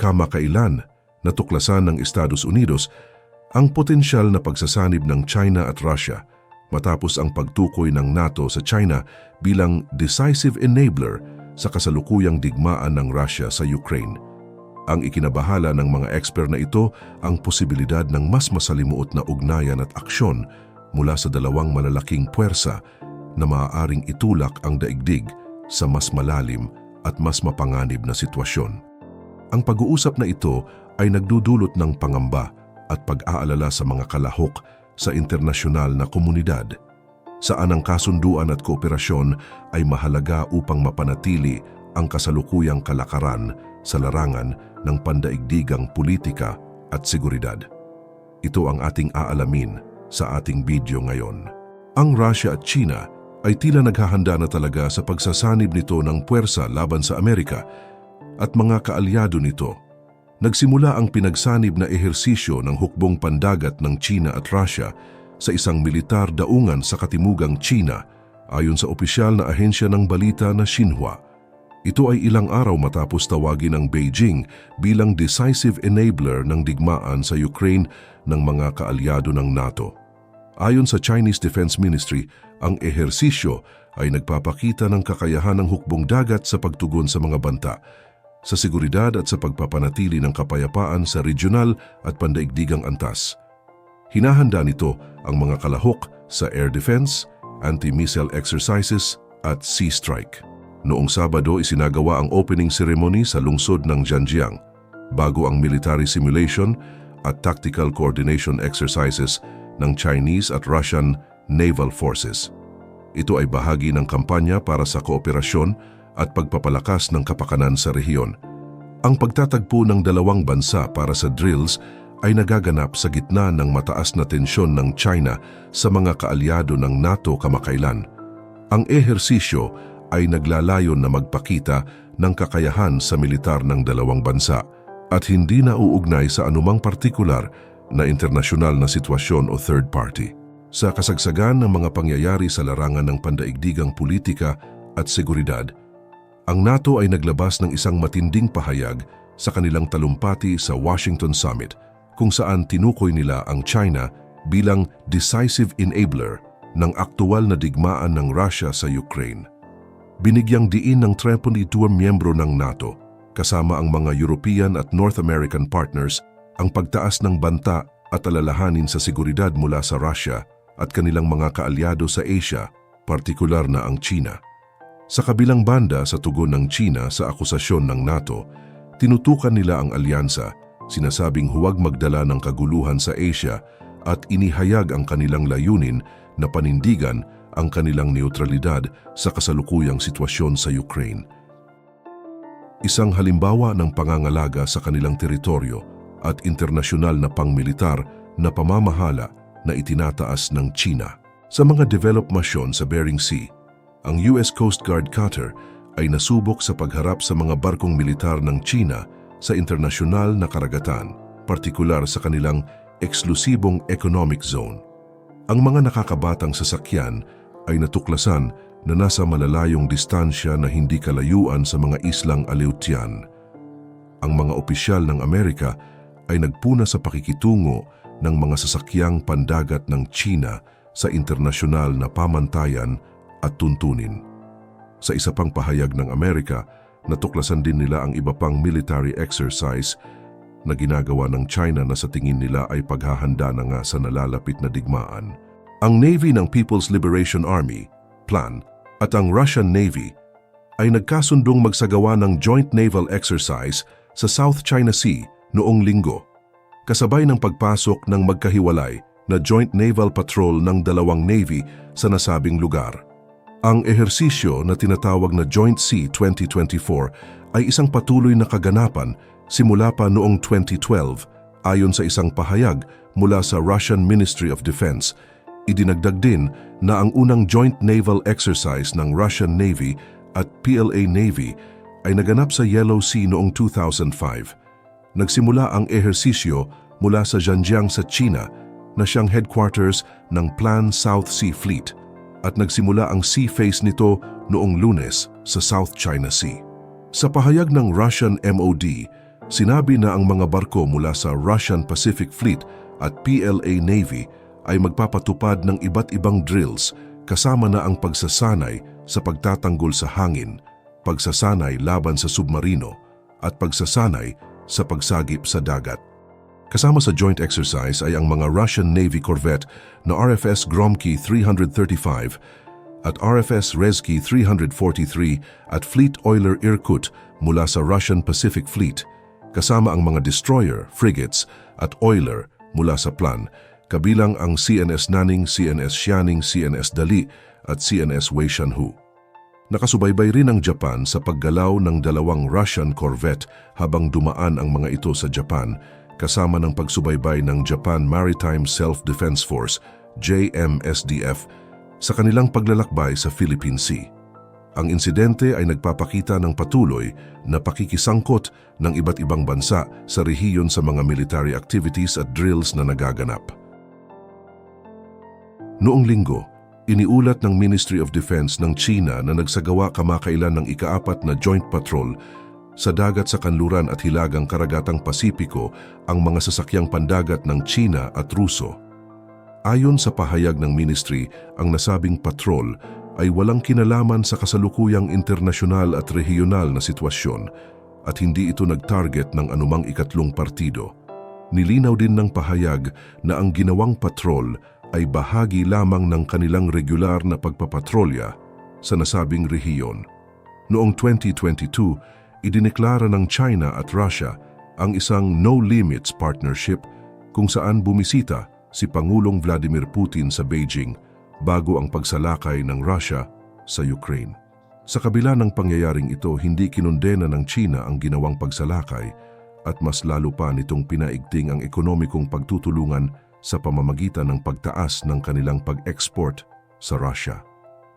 kamakailan natuklasan ng Estados Unidos ang potensyal na pagsasanib ng China at Russia matapos ang pagtukoy ng NATO sa China bilang decisive enabler sa kasalukuyang digmaan ng Russia sa Ukraine. Ang ikinabahala ng mga expert na ito ang posibilidad ng mas masalimuot na ugnayan at aksyon mula sa dalawang malalaking puwersa na maaaring itulak ang daigdig sa mas malalim at mas mapanganib na sitwasyon. Ang pag-uusap na ito ay nagdudulot ng pangamba at pag-aalala sa mga kalahok sa internasyonal na komunidad, saan ang kasunduan at kooperasyon ay mahalaga upang mapanatili ang kasalukuyang kalakaran sa larangan ng pandaigdigang politika at seguridad. Ito ang ating aalamin sa ating video ngayon. Ang Russia at China ay tila naghahanda na talaga sa pagsasanib nito ng puwersa laban sa Amerika at mga kaalyado nito nagsimula ang pinagsanib na ehersisyo ng hukbong pandagat ng China at Russia sa isang militar daungan sa katimugang China ayon sa opisyal na ahensya ng balita na Xinhua. Ito ay ilang araw matapos tawagin ng Beijing bilang decisive enabler ng digmaan sa Ukraine ng mga kaalyado ng NATO. Ayon sa Chinese Defense Ministry, ang ehersisyo ay nagpapakita ng kakayahan ng hukbong dagat sa pagtugon sa mga banta sa seguridad at sa pagpapanatili ng kapayapaan sa regional at pandaigdigang antas. Hinahanda nito ang mga kalahok sa air defense, anti-missile exercises at sea strike. Noong Sabado isinagawa ang opening ceremony sa lungsod ng Zhanjiang bago ang military simulation at tactical coordination exercises ng Chinese at Russian naval forces. Ito ay bahagi ng kampanya para sa kooperasyon at pagpapalakas ng kapakanan sa rehiyon. Ang pagtatagpo ng dalawang bansa para sa drills ay nagaganap sa gitna ng mataas na tensyon ng China sa mga kaalyado ng NATO kamakailan. Ang ehersisyo ay naglalayon na magpakita ng kakayahan sa militar ng dalawang bansa at hindi na uugnay sa anumang partikular na internasyonal na sitwasyon o third party. Sa kasagsagan ng mga pangyayari sa larangan ng pandaigdigang politika at seguridad, ang NATO ay naglabas ng isang matinding pahayag sa kanilang talumpati sa Washington Summit kung saan tinukoy nila ang China bilang decisive enabler ng aktual na digmaan ng Russia sa Ukraine. Binigyang diin ng 32 miyembro ng NATO kasama ang mga European at North American partners ang pagtaas ng banta at alalahanin sa seguridad mula sa Russia at kanilang mga kaalyado sa Asia, partikular na ang China. Sa kabilang banda sa tugon ng China sa akusasyon ng NATO, tinutukan nila ang alyansa, sinasabing huwag magdala ng kaguluhan sa Asia at inihayag ang kanilang layunin na panindigan ang kanilang neutralidad sa kasalukuyang sitwasyon sa Ukraine. Isang halimbawa ng pangangalaga sa kanilang teritoryo at internasyonal na pangmilitar na pamamahala na itinataas ng China. Sa mga developed masyon sa Bering Sea, ang US Coast Guard cutter ay nasubok sa pagharap sa mga barkong militar ng China sa internasyonal na karagatan, partikular sa kanilang eksklusibong economic zone. Ang mga nakakabatang sasakyan ay natuklasan na nasa malalayong distansya na hindi kalayuan sa mga islang Aleutian. Ang mga opisyal ng Amerika ay nagpuna sa pakikitungo ng mga sasakyang pandagat ng China sa internasyonal na pamantayan at tuntunin. Sa isa pang pahayag ng Amerika, natuklasan din nila ang iba pang military exercise na ginagawa ng China na sa tingin nila ay paghahanda na nga sa nalalapit na digmaan. Ang Navy ng People's Liberation Army, PLAN, at ang Russian Navy ay nagkasundong magsagawa ng joint naval exercise sa South China Sea noong linggo, kasabay ng pagpasok ng magkahiwalay na joint naval patrol ng dalawang navy sa nasabing lugar. Ang ehersisyo na tinatawag na Joint Sea 2024 ay isang patuloy na kaganapan simula pa noong 2012 ayon sa isang pahayag mula sa Russian Ministry of Defense. Idinagdag din na ang unang joint naval exercise ng Russian Navy at PLA Navy ay naganap sa Yellow Sea noong 2005. Nagsimula ang ehersisyo mula sa Zhanjiang sa China na siyang headquarters ng Plan South Sea Fleet at nagsimula ang sea phase nito noong lunes sa South China Sea. Sa pahayag ng Russian MOD, Sinabi na ang mga barko mula sa Russian Pacific Fleet at PLA Navy ay magpapatupad ng iba't ibang drills kasama na ang pagsasanay sa pagtatanggol sa hangin, pagsasanay laban sa submarino at pagsasanay sa pagsagip sa dagat. Kasama sa joint exercise ay ang mga Russian Navy corvette na RFS Gromky 335 at RFS Rezki 343 at Fleet Oiler Irkut mula sa Russian Pacific Fleet, kasama ang mga destroyer, frigates at oiler mula sa plan, kabilang ang CNS Nanning, CNS Xianing, CNS Dali at CNS Wei Shanhu. Nakasubaybay rin ang Japan sa paggalaw ng dalawang Russian corvette habang dumaan ang mga ito sa Japan kasama ng pagsubaybay ng Japan Maritime Self-Defense Force, JMSDF, sa kanilang paglalakbay sa Philippine Sea. Ang insidente ay nagpapakita ng patuloy na pakikisangkot ng iba't ibang bansa sa rehiyon sa mga military activities at drills na nagaganap. Noong linggo, iniulat ng Ministry of Defense ng China na nagsagawa kamakailan ng ikaapat na joint patrol sa dagat sa kanluran at hilagang karagatang Pasipiko ang mga sasakyang pandagat ng China at Ruso. Ayon sa pahayag ng ministry, ang nasabing patrol ay walang kinalaman sa kasalukuyang internasyonal at rehiyonal na sitwasyon at hindi ito nag-target ng anumang ikatlong partido. Nilinaw din ng pahayag na ang ginawang patrol ay bahagi lamang ng kanilang regular na pagpapatrolya sa nasabing rehiyon. Noong 2022, idineklara ng China at Russia ang isang no-limits partnership kung saan bumisita si Pangulong Vladimir Putin sa Beijing bago ang pagsalakay ng Russia sa Ukraine. Sa kabila ng pangyayaring ito, hindi kinundena ng China ang ginawang pagsalakay at mas lalo pa nitong pinaigting ang ekonomikong pagtutulungan sa pamamagitan ng pagtaas ng kanilang pag-export sa Russia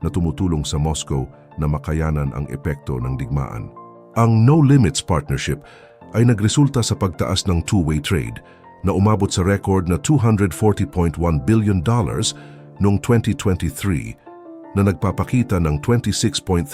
na tumutulong sa Moscow na makayanan ang epekto ng digmaan. Ang No Limits Partnership ay nagresulta sa pagtaas ng two-way trade na umabot sa record na $240.1 billion noong 2023 na nagpapakita ng 26.3%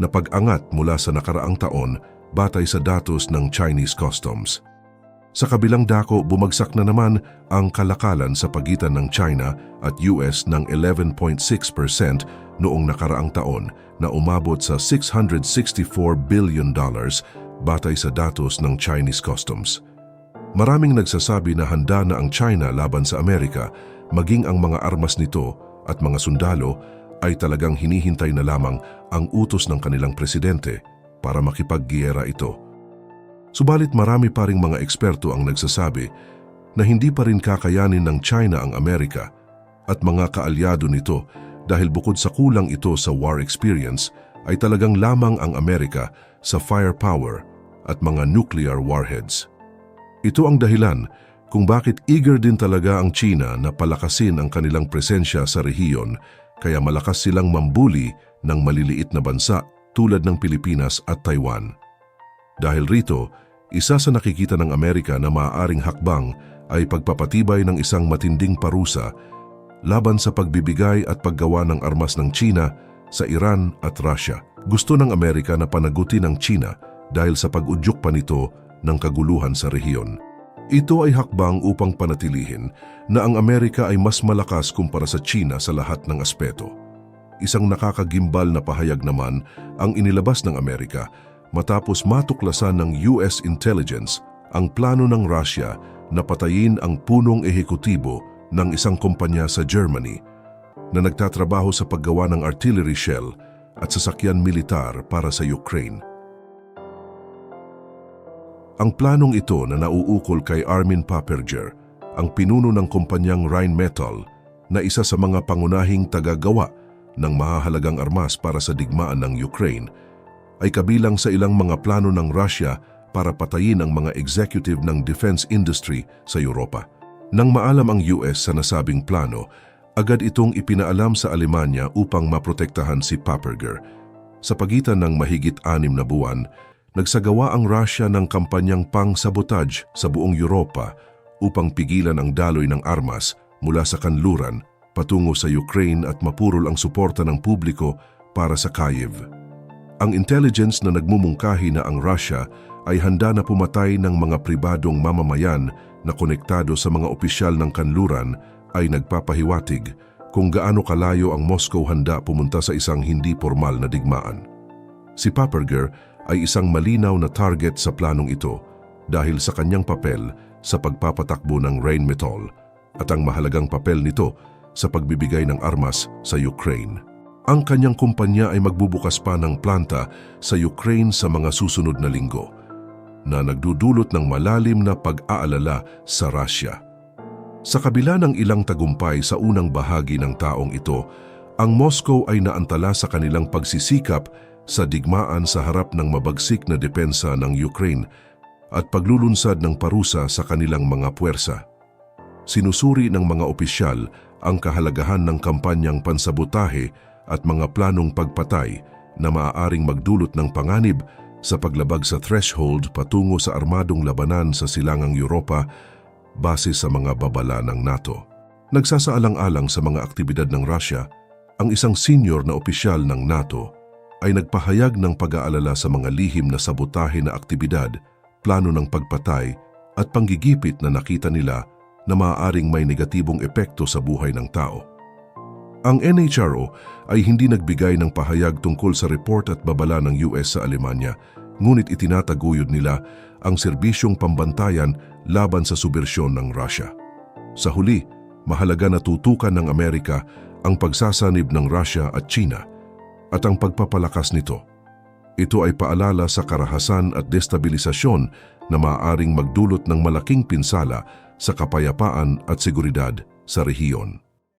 na pag-angat mula sa nakaraang taon batay sa datos ng Chinese Customs. Sa kabilang dako, bumagsak na naman ang kalakalan sa pagitan ng China at US ng 11.6% noong nakaraang taon na umabot sa 664 billion dollars batay sa datos ng Chinese Customs. Maraming nagsasabi na handa na ang China laban sa Amerika maging ang mga armas nito at mga sundalo ay talagang hinihintay na lamang ang utos ng kanilang presidente para makipaggiyera ito. Subalit marami pa ring mga eksperto ang nagsasabi na hindi pa rin kakayanin ng China ang Amerika at mga kaalyado nito dahil bukod sa kulang ito sa war experience, ay talagang lamang ang Amerika sa firepower at mga nuclear warheads. Ito ang dahilan kung bakit eager din talaga ang China na palakasin ang kanilang presensya sa rehiyon kaya malakas silang mambuli ng maliliit na bansa tulad ng Pilipinas at Taiwan. Dahil rito, isa sa nakikita ng Amerika na maaaring hakbang ay pagpapatibay ng isang matinding parusa laban sa pagbibigay at paggawa ng armas ng China sa Iran at Russia. Gusto ng Amerika na panagutin ang China dahil sa pag-udyok pa nito ng kaguluhan sa rehiyon. Ito ay hakbang upang panatilihin na ang Amerika ay mas malakas kumpara sa China sa lahat ng aspeto. Isang nakakagimbal na pahayag naman ang inilabas ng Amerika matapos matuklasan ng US intelligence ang plano ng Russia na patayin ang punong ehekutibo ng isang kumpanya sa Germany na nagtatrabaho sa paggawa ng artillery shell at sasakyan militar para sa Ukraine. Ang planong ito na nauukol kay Armin Paperger, ang pinuno ng kumpanyang Rheinmetall na isa sa mga pangunahing tagagawa ng mahahalagang armas para sa digmaan ng Ukraine, ay kabilang sa ilang mga plano ng Russia para patayin ang mga executive ng defense industry sa Europa. Nang maalam ang US sa nasabing plano, agad itong ipinaalam sa Alemanya upang maprotektahan si Paperger. Sa pagitan ng mahigit anim na buwan, nagsagawa ang Russia ng kampanyang pang-sabotage sa buong Europa upang pigilan ang daloy ng armas mula sa kanluran patungo sa Ukraine at mapurol ang suporta ng publiko para sa Kyiv. Ang intelligence na nagmumungkahi na ang Russia ay handa na pumatay ng mga pribadong mamamayan na konektado sa mga opisyal ng kanluran ay nagpapahiwatig kung gaano kalayo ang Moscow handa pumunta sa isang hindi formal na digmaan. Si Paperger ay isang malinaw na target sa planong ito dahil sa kanyang papel sa pagpapatakbo ng Rheinmetall at ang mahalagang papel nito sa pagbibigay ng armas sa Ukraine. Ang kanyang kumpanya ay magbubukas pa ng planta sa Ukraine sa mga susunod na linggo na nagdudulot ng malalim na pag-aalala sa Russia. Sa kabila ng ilang tagumpay sa unang bahagi ng taong ito, ang Moscow ay naantala sa kanilang pagsisikap sa digmaan sa harap ng mabagsik na depensa ng Ukraine at paglulunsad ng parusa sa kanilang mga puwersa. Sinusuri ng mga opisyal ang kahalagahan ng kampanyang pansabutahe at mga planong pagpatay na maaaring magdulot ng panganib sa paglabag sa threshold patungo sa armadong labanan sa silangang Europa base sa mga babala ng NATO. Nagsasaalang-alang sa mga aktibidad ng Russia, ang isang senior na opisyal ng NATO ay nagpahayag ng pag-aalala sa mga lihim na sabotahe na aktibidad, plano ng pagpatay at panggigipit na nakita nila na maaaring may negatibong epekto sa buhay ng tao. Ang NHRO ay hindi nagbigay ng pahayag tungkol sa report at babala ng US sa Alemanya, ngunit itinataguyod nila ang serbisyong pambantayan laban sa subersyon ng Russia. Sa huli, mahalaga na tutukan ng Amerika ang pagsasanib ng Russia at China at ang pagpapalakas nito. Ito ay paalala sa karahasan at destabilisasyon na maaaring magdulot ng malaking pinsala sa kapayapaan at seguridad sa rehiyon.